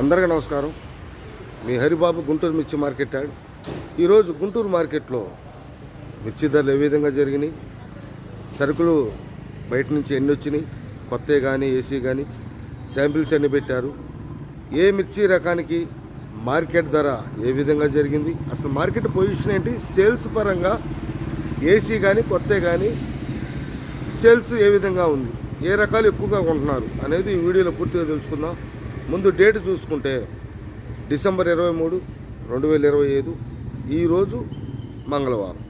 అందరికీ నమస్కారం. మీ హరిబాబు గుంటూరు మిర్చి మార్కెట్ యాడ్. ఈరోజు గుంటూరు మార్కెట్లో మిర్చి ధరలు ఏ విధంగా జరిగినాయి? సరుకులు బయట నుంచి ఎన్ని వచ్చినాయి? కొత్త కానీ ఏసీ కానీ శాంపిల్స్ అన్ని పెట్టారు? ఏ మిర్చి రకానికి మార్కెట్ ధర ఏ విధంగా జరిగింది? అసలు మార్కెట్ పొజిషన్ ఏంటి? సేల్స్ పరంగా ఏసీ కానీ కొత్త కానీ సేల్స్ ఏ విధంగా ఉంది? ఏ రకాలు ఎక్కువగా కొంటున్నారు? అనేది ఈ వీడియోలో పూర్తిగా తెలుసుకుందాం. ముందు డేట్ చూసుకుంటే డిసెంబర్ ఇరవై మూడు రెండు వేల ఇరవై ఐదు ఈరోజు మంగళవారం.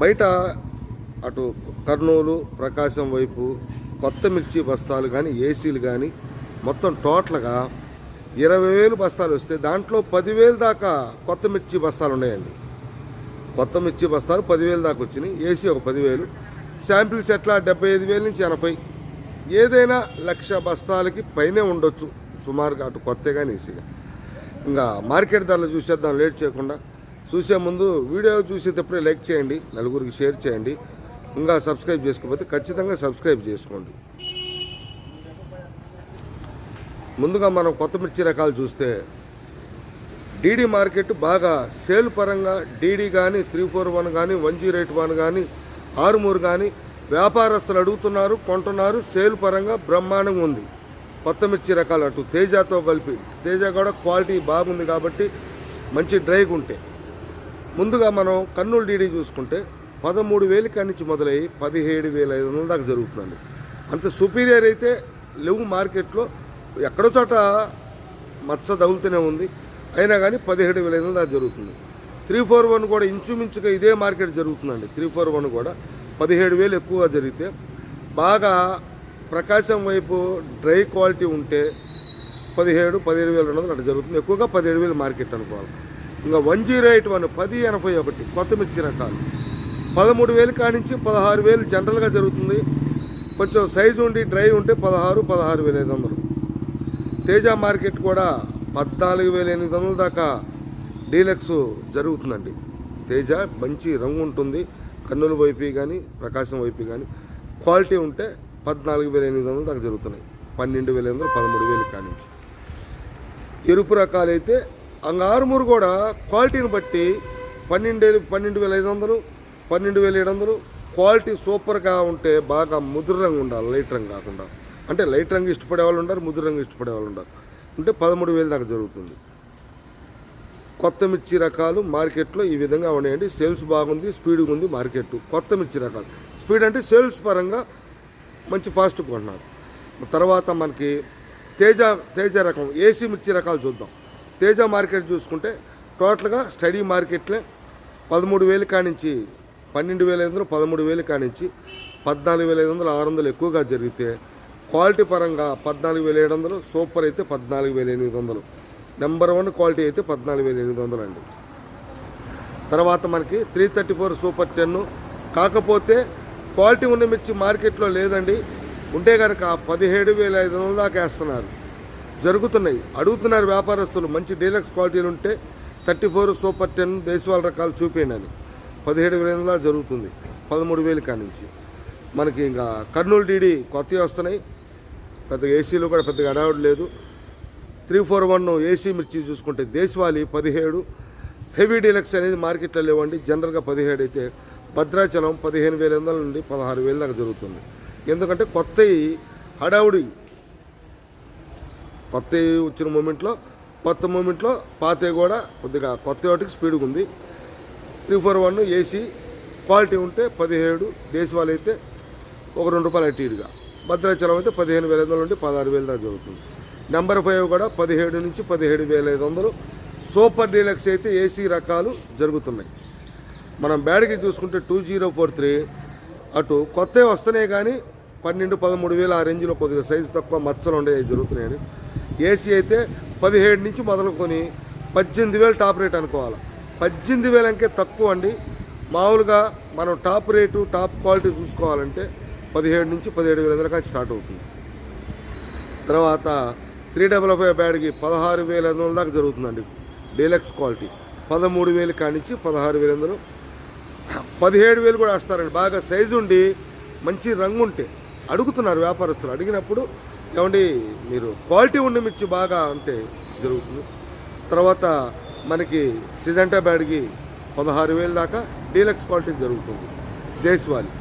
బయట అటు కర్నూలు ప్రకాశం వైపు కొత్త మిర్చి బస్తాలు కానీ ఏసీలు కానీ మొత్తం టోటల్గా ఇరవై వేలు బస్తాలు వస్తే దాంట్లో పదివేలు దాకా కొత్త మిర్చి బస్తాలు ఉన్నాయండి. కొత్త మిర్చి బస్తాలు పదివేలు దాకా వచ్చినాయి. ఏసీ ఒక పదివేలు శాంపిల్స్ ఎట్లా? డెబ్బై ఐదు వేల నుంచి ఎనభై. ఏదైనా లక్ష బస్తాలకి పైనే ఉండొచ్చు. సుమారుగా అటు కొత్త కానీ ఇంకా మార్కెట్ ధరలు చూసేద్దాం లేట్ చేయకుండా. చూసే ముందు వీడియో చూసేటప్పుడే లైక్ చేయండి నలుగురికి షేర్ చేయండి. ఇంకా సబ్స్క్రైబ్ చేసుకోకపోతే ఖచ్చితంగా సబ్స్క్రైబ్ చేసుకోండి. ముందుగా మనం కొత్త మిర్చి రకాలు చూస్తే డీడీ మార్కెట్ బాగా సేల్ పరంగా డీడీ కానీ త్రీ ఫోర్ వన్ కానీ వన్ జీరో ఎయిట్ వన్ కానీ ఆరుమూరు కానీ వ్యాపారస్తులు అడుగుతున్నారు కొంటున్నారు సేల్ పరంగా బ్రహ్మాండంగా ఉంది. కొత్త మిర్చి రకాలు అటు తేజతో కలిపి తేజ కూడా క్వాలిటీ బాగుంది కాబట్టి మంచి డ్రైగా ఉంటే ముందుగా మనం కర్నూలు డీడీ చూసుకుంటే పదమూడు వేలు కాడి నుంచి మొదలయ్యి పదిహేడు వేల ఐదు వందల దాకా జరుగుతుందండి. అంత సుపీరియర్ అయితే లేవు మార్కెట్లో. ఎక్కడో చోట మచ్చ తగులుతూనే ఉంది. అయినా కానీ పదిహేడు వేల ఐదు వందల దాకా జరుగుతుంది. త్రీ ఫోర్ వన్ కూడా ఇంచుమించుగా ఇదే మార్కెట్ జరుగుతుందండి. త్రీ ఫోర్ వన్ కూడా పదిహేడు వేలు ఎక్కువగా జరిగితే బాగా ప్రకాశం వైపు డ్రై క్వాలిటీ ఉంటే పదిహేడు పదిహేడు వేలు రెండు అట్లా జరుగుతుంది. ఎక్కువగా పదిహేడు వేలు మార్కెట్ అనుకోవాలి. ఇంకా వన్ జీరో ఎయిట్ వన్ పది ఎనభై ఒకటి కొత్త మిర్చి రకాలు. పదమూడు వేలు కానించి పదహారు వేలు జనరల్గా జరుగుతుంది. కొంచెం సైజు ఉండి డ్రై ఉంటే పదహారు పదహారు వేల ఐదు వందలు. తేజ మార్కెట్ కూడా పద్నాలుగు వేల ఎనిమిది వందల దాకా డీలక్స్ జరుగుతుందండి. తేజ మంచి రంగు ఉంటుంది. కర్నూలు వైపు కానీ ప్రకాశం వైపు కానీ క్వాలిటీ ఉంటే పద్నాలుగు వేల ఎనిమిది వందలు దాకా జరుగుతున్నాయి. పన్నెండు వేల ఎనిమిది వందలు పదమూడు వేలు కానించి ఎరుపు రకాలైతే అంగారుమూరు కూడా క్వాలిటీని బట్టి పన్నెండు పన్నెండు వేల ఐదు వందలు పన్నెండు వేల ఏడు వందలు. క్వాలిటీ సూపర్గా ఉంటే బాగా ముదురు రంగు ఉండాలి లైట్ రంగు కాకుండా. అంటే లైట్ రంగు ఇష్టపడే వాళ్ళు ఉంటారు ముదురు రంగు ఇష్టపడే వాళ్ళు ఉంటారు అంటే పదమూడు వేలు దాకా జరుగుతుంది. కొత్త మిర్చి రకాలు మార్కెట్లో ఈ విధంగా ఉన్నాయండి. సేల్స్ బాగుంది స్పీడ్గా ఉంది మార్కెట్ కొత్త మిర్చి రకాలు. స్పీడ్ అంటే సేల్స్ పరంగా మంచి ఫాస్ట్ కొంటున్నారు. తర్వాత మనకి తేజ తేజ రకం ఏసీ మిర్చి రకాలు చూద్దాం. తేజ మార్కెట్ చూసుకుంటే టోటల్గా స్టడీ మార్కెట్లే పదమూడు వేలు కానించి పన్నెండు వేల ఐదు వందలు పదమూడు వేలు కానించి పద్నాలుగు వేల ఐదు వందలు ఆరు వందలు ఎక్కువగా జరిగితే క్వాలిటీ పరంగా పద్నాలుగు వేల ఏడు వందలు సూపర్ అయితే పద్నాలుగు వేల ఎనిమిది వందలు. నెంబర్ వన్ క్వాలిటీ అయితే పద్నాలుగు వేల ఎనిమిది వందలు అండి. తర్వాత మనకి three thirty four super ten. కాకపోతే క్వాలిటీ ఉన్న మిర్చి మార్కెట్లో లేదండి. ఉంటే కనుక పదిహేడు వేల ఐదు వందల దాకా వేస్తున్నారు. జరుగుతున్నాయి. అడుగుతున్నారు వ్యాపారస్తులు. మంచి డీలక్స్ క్వాలిటీలు ఉంటే థర్టీ ఫోర్ సూపర్ టెన్ దేశవాళ రకాలు చూపేయండి. అని పదిహేడు వేల ఐదు దాకా జరుగుతుంది. పదమూడు వేలు కానించి మనకి ఇంకా కర్నూలు డీడీ కొత్తవి వస్తున్నాయి. పెద్దగా ఏసీలో కూడా పెద్దగా అడావుడు లేదు. త్రీ ఫోర్ వన్ ఏసీ మిర్చి చూసుకుంటే దేశవాళీ పదిహేడు హెవీ డీలక్స్ అనేది మార్కెట్లో లేవండి. జనరల్గా పదిహేడు అయితే భద్రాచలం పదిహేను వేల వందల నుండి పదహారు వేల దాకా జరుగుతుంది. ఎందుకంటే కొత్తవి హడావుడి కొత్త వచ్చిన మూమెంట్లో కొత్త మూమెంట్లో పాతే కూడా కొద్దిగా కొత్త వాటికి స్పీడ్గా ఉంది. Three four one AC quality ఉంటే పదిహేడు దేశవాళీ అయితే ఒక రెండు రూపాయలు అటు ఇటుగా. భద్రాచలం అయితే పదిహేను వేల వందల నుండి పదహారు వేల దాకా జరుగుతుంది. నెంబర్ ఫైవ్ కూడా పదిహేడు నుంచి పదిహేడు వేల ఐదు వందలు. సూపర్ డీలక్స్ అయితే ఏసీ రకాలు జరుగుతున్నాయి. మనం బ్యాడ్కి చూసుకుంటే టూ జీరో ఫోర్ త్రీ అటు కొత్తవి వస్తున్నాయి కానీ పన్నెండు పదమూడు వేలు ఆ రేంజ్లో కొద్దిగా సైజు తక్కువ మచ్చలు ఉండే జరుగుతున్నాయని ఏసీ అయితే పదిహేడు నుంచి మొదలుకొని పద్దెనిమిది వేలు టాప్ రేట్ అనుకోవాలి. పద్దెనిమిది వేలంకే తక్కువ అండి. మామూలుగా మనం టాప్ రేటు టాప్ క్వాలిటీ చూసుకోవాలంటే పదిహేడు నుంచి పదిహేడు వేల దాకా స్టార్ట్ అవుతుంది. తర్వాత త్రీ డబల్ ఫైవ్ బ్యాడ్కి పదహారు వేల ఐదు వందల దాకా జరుగుతుందండి. Deluxe quality. పదమూడు వేలు కానించి పదహారు వేల వందలు. పదిహేడు వేలు కూడా వేస్తారండి. బాగా సైజు ఉండి మంచి రంగు ఉంటే అడుగుతున్నారు వ్యాపారస్తులు. అడిగినప్పుడు ఏమండి మీరు క్వాలిటీ ఉన్న మిర్చి బాగా ఉంటే జరుగుతుంది. తర్వాత మనకి సిజంటా బ్యాడ్కి పదహారు వేలు దాకా డీలక్స్ క్వాలిటీ జరుగుతుంది. దేశవాళి.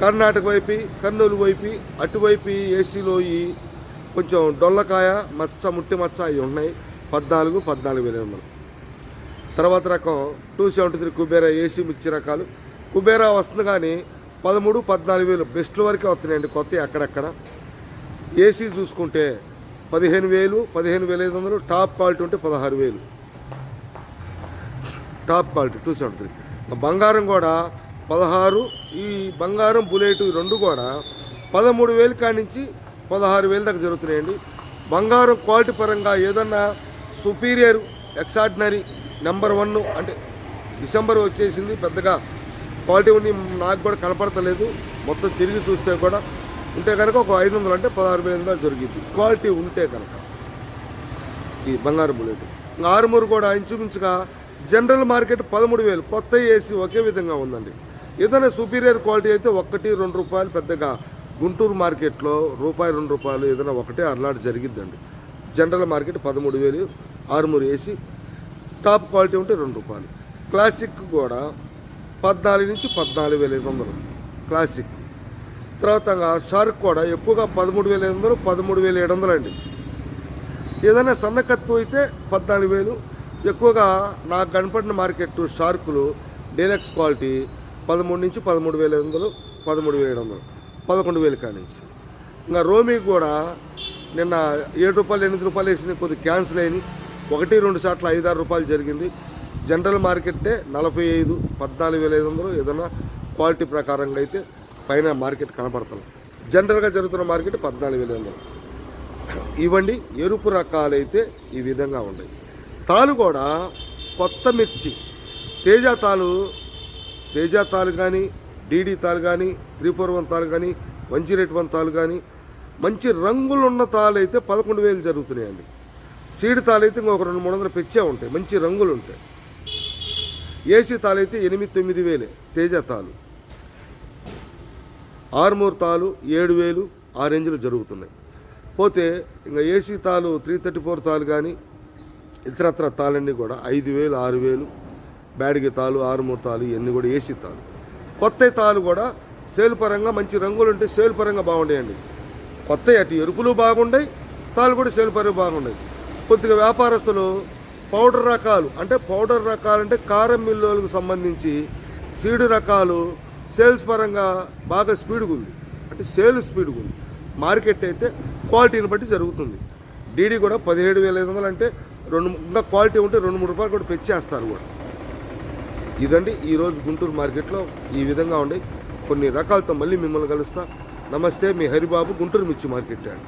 కర్ణాటక వైపు కర్నూలు వైపు అటువైపు ఏసీలో ఈ కొంచెం డొల్లకాయ మచ్చ ముట్టి మచ్చ అవి ఉన్నాయి పద్నాలుగు పద్నాలుగు వేల వందలు. తర్వాత రకం two seventy three Kubera AC మిర్చి రకాలు. కుబేరా వస్తుంది కానీ పదమూడు పద్నాలుగు వేలు బెస్ట్ వరకే వస్తున్నాయండి కొత్త అక్కడక్కడ. ఏసీ చూసుకుంటే పదిహేను వేలు పదిహేను వేల ఐదు వందలు. టాప్ క్వాలిటీ ఉంటే పదహారు వేలు. Top quality two seventy three. బంగారం కూడా పదహారు ఈ బంగారం బుల్లెట్ ఈ రెండు కూడా పదమూడు వేలు కాడి నుంచి పదహారు వేలు దాకా జరుగుతున్నాయండి. బంగారం క్వాలిటీ పరంగా ఏదన్నా సుపీరియర్ ఎక్సార్డినరీ నెంబర్ వన్ అంటే డిసెంబర్ వచ్చేసింది పెద్దగా క్వాలిటీ ఉండి నాకు కూడా కనపడతలేదు. మొత్తం తిరిగి చూస్తే కూడా ఉంటే కనుక ఒక ఐదు వందలు అంటే పదహారు వేల దాకా జరిగింది. క్వాలిటీ ఉంటే కనుక ఈ బంగారు బుల్లెట్. ఆరుమూరు కూడా ఇంచుమించుగా జనరల్ మార్కెట్ పదమూడు వేలు కొత్త ఏసీ ఒకే విధంగా ఉందండి. ఏదైనా సుపీరియర్ క్వాలిటీ అయితే ఒకటి రెండు రూపాయలు పెద్దగా గుంటూరు మార్కెట్లో రూపాయి రెండు రూపాయలు ఏదైనా ఒకటే అర్లాట్ జరిగిద్దండి. జనరల్ మార్కెట్ పదమూడు వేలు ఆరుమూరు ఏసీ టాప్ క్వాలిటీ ఉంటే రెండు రూపాయలు. క్లాసిక్ కూడా పద్నాలుగు నుంచి పద్నాలుగు వేల ఐదు వందలు. క్లాసిక్. తర్వాత షార్క్ కూడా ఎక్కువగా పదమూడు వేల ఐదు వందలు పదమూడు వేల ఏడు వందలు అండి. ఏదైనా సన్నకత్తు అయితే పద్నాలుగు వేలు ఎక్కువగా నాకు కనపడిన మార్కెట్ షార్కులు డీలక్స్ క్వాలిటీ పదమూడు నుంచి పదమూడు వేల ఐదు వందలు పదమూడు వేల ఏడు వందలు. పదకొండు వేలు కానించి. ఇంకా రోమి కూడా నిన్న ఏడు రూపాయలు ఎనిమిది రూపాయలు వేసిన కొద్ది క్యాన్సిల్ అయినాయి. ఒకటి రెండు సార్లు ఐదారు రూపాయలు జరిగింది. జనరల్ మార్కెట్టే నలభై ఐదు పద్నాలుగు వేల ఐదు వందలు. ఏదైనా క్వాలిటీ ప్రకారంగా అయితే పైన మార్కెట్ కనపడతాం జనరల్గా జరుగుతున్న మార్కెట్ పద్నాలుగు వేల ఐదు వందలు. ఇవ్వండి ఎరుపు రకాలైతే ఈ విధంగా ఉన్నాయి. తాలు కూడా కొత్త మిర్చి. తేజ తాలు తేజ తాలు కానీ డీడీ తాలు కానీ త్రీ ఫోర్ వన్ తాలు కానీ వన్ జీరో ఎయిట్ వన్ తాలు కానీ మంచి రంగులున్న తాలు అయితే పదకొండు వేలు జరుగుతున్నాయండి. సీడ్ తాలు అయితే ఇంకొక రెండు మూడు వందలు పెచ్చే ఉంటాయి మంచి రంగులు ఉంటాయి ఏసీ తాలు అయితే ఎనిమిది తొమ్మిది వేలే తేజ తాలు. ఆరుమూరు తాలు ఏడు వేలు ఆ రేంజ్లో జరుగుతున్నాయి. పోతే ఇంకా ఏసీ తాలు త్రీ థర్టీ ఫోర్ తాలు కానీ ఇతరత్ర తాళన్నీ కూడా ఐదు వేలు ఆరు వేలు బ్యాడిగి తాలు ఆరుమూరు తాలు ఇవన్నీ కూడా ఏసీ తాలు. కొత్త తాలు కూడా సేల్ పరంగా మంచి రంగులు ఉంటే సేల్ పరంగా బాగుండేయండి. కొత్త అటు ఎరుపులు బాగుండాయి తాలు కూడా సేల్ పరంగా బాగుండాయి. కొద్దిగా వ్యాపారస్తులు పౌడర్ రకాలు అంటే పౌడర్ రకాలు అంటే కారం మిల్లులకు సంబంధించి సీడు రకాలు సేల్స్ పరంగా బాగా స్పీడ్గా ఉంది. అంటే సేల్ స్పీడ్గా ఉంది. మార్కెట్ అయితే క్వాలిటీని బట్టి జరుగుతుంది. డీడీ కూడా పదిహేడు వేల ఐదు వందలు అంటే రెండు ఇంకా క్వాలిటీ ఉంటే రెండు మూడు రూపాయలు కూడా పెంచేస్తారు కూడా. ఇదండి ఈరోజు గుంటూరు మార్కెట్లో ఈ విధంగా ఉండే కొన్ని రకాలతో మళ్ళీ మిమ్మల్ని కలుస్తా. నమస్తే మీ హరిబాబు గుంటూరు మిర్చి మార్కెట్ అండి